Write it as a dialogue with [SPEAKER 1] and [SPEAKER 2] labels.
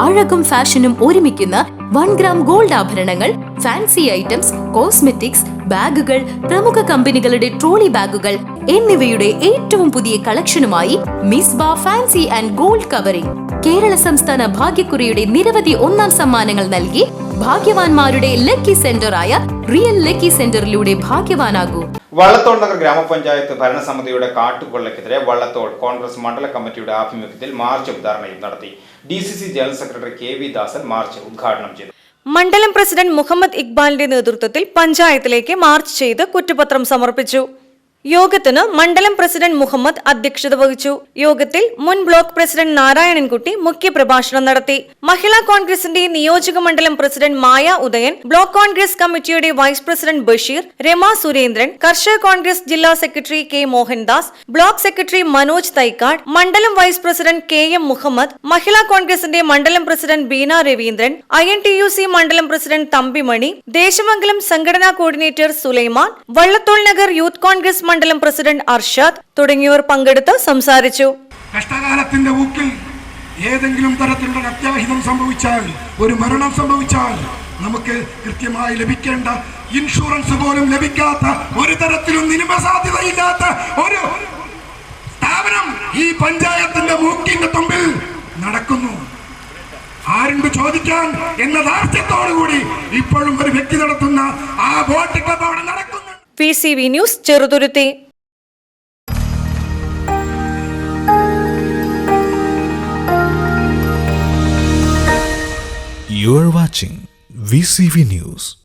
[SPEAKER 1] അഴകും ഫാഷനും ഒരുമിക്കുന്ന one gram gold ആഭരണങ്ങൾ ഫാൻസി ഐറ്റംസ് കോസ്മെറ്റിക്സ് ബാഗുകൾ പ്രമുഖ കമ്പനികളുടെ ട്രോളി ബാഗുകൾ എന്നിവയുടെ ഏറ്റവും പുതിയ കളക്ഷനുമായി Misba fancy and gold covering. Kerala സംസ്ഥാന ഭാഗ്യക്കുറിയുടെ നിരവധി ഒന്നാം സമ്മാനങ്ങൾ നൽകി ഭാഗ്യവാന്മാരുടെ ലക്കി സെന്ററായ റിയൽ ലക്കി സെന്ററിലൂടെ ഭാഗ്യവാനാകൂ.
[SPEAKER 2] വള്ളത്തോൾ നഗർ ഗ്രാമപഞ്ചായത്ത് ഭരണസമിതിയുടെ കാട്ടുകൊള്ളയ്ക്കെതിരെ വള്ളത്തോൾ കോൺഗ്രസ് മണ്ഡല കമ്മിറ്റിയുടെ ആഭിമുഖ്യത്തിൽ മാർച്ച് ധർണയും നടത്തി. D general secretary K V Dasan march ഉദ്ഘാടനം ചെയ്തു.
[SPEAKER 3] മണ്ഡലം പ്രസിഡന്റ് മുഹമ്മദ് ഇക്ബാലിന്റെ നേതൃത്വത്തിൽ പഞ്ചായത്തിലേക്ക് മാർച്ച് ചെയ്ത് കുറ്റപത്രം സമർപ്പിച്ചു യോഗത്തിന് മണ്ഡലം പ്രസിഡന്റ് മുഹമ്മദ് അധ്യക്ഷത വഹിച്ചു. യോഗത്തിൽ മുൻ ബ്ലോക്ക് പ്രസിഡന്റ് നാരായണൻകുട്ടി മുഖ്യപ്രഭാഷണം നടത്തി. മഹിളാ കോൺഗ്രസിന്റെ നിയോജക മണ്ഡലം president Maya Udayan block Congress കമ്മിറ്റിയുടെ vice president Basheer Rama Surendran Karshaka Congress ജില്ലാ secretary K Mohandas block secretary Manoj Thaikkad മണ്ഡലം vice president K M Muhammad Mahila കോൺഗ്രസിന്റെ മണ്ഡലം president Beena Raveendran I N T U C മണ്ഡലം president Thampimani Desamangalam സംഘടനാ coordinator Sulaiman Vallathol Nagar youth Congress മണ്ഡലം president Arshad തുടങ്ങിയവർ പങ്കെടുത്ത് സംസാരിച്ചു.
[SPEAKER 4] കഷ്ടകാലത്തിന്റെ ഊക്കിൽ ഏതെങ്കിലും തരത്തിലുള്ള അത്യാഹിതം സംഭവിച്ചാൽ ഒരു മരണം സംഭവിച്ചാൽ നമുക്ക് കൃത്യമായി ലഭിക്കേണ്ട ഇൻഷുറൻസ് പോലും ലഭിക്കാത്ത ഒരു തരത്തിലും നിയമ സാധ്യതയില്ലാത്ത ഒരു സ്ഥാപനം ഈ പഞ്ചായത്തിന്റെ മൂക്കിന്റെ തുമ്പിൽ നടക്കുന്നു. ആരുണ്ട് ചോദിക്കാൻ എന്ന ദാർഢ്യത്തോടുകൂടി ഇപ്പോഴും ഒരു വ്യക്തി നടത്തുന്ന ആ ബോട്ട് അവിടെ
[SPEAKER 3] P C V news Cheruthuruthy
[SPEAKER 5] You are watching VCV News.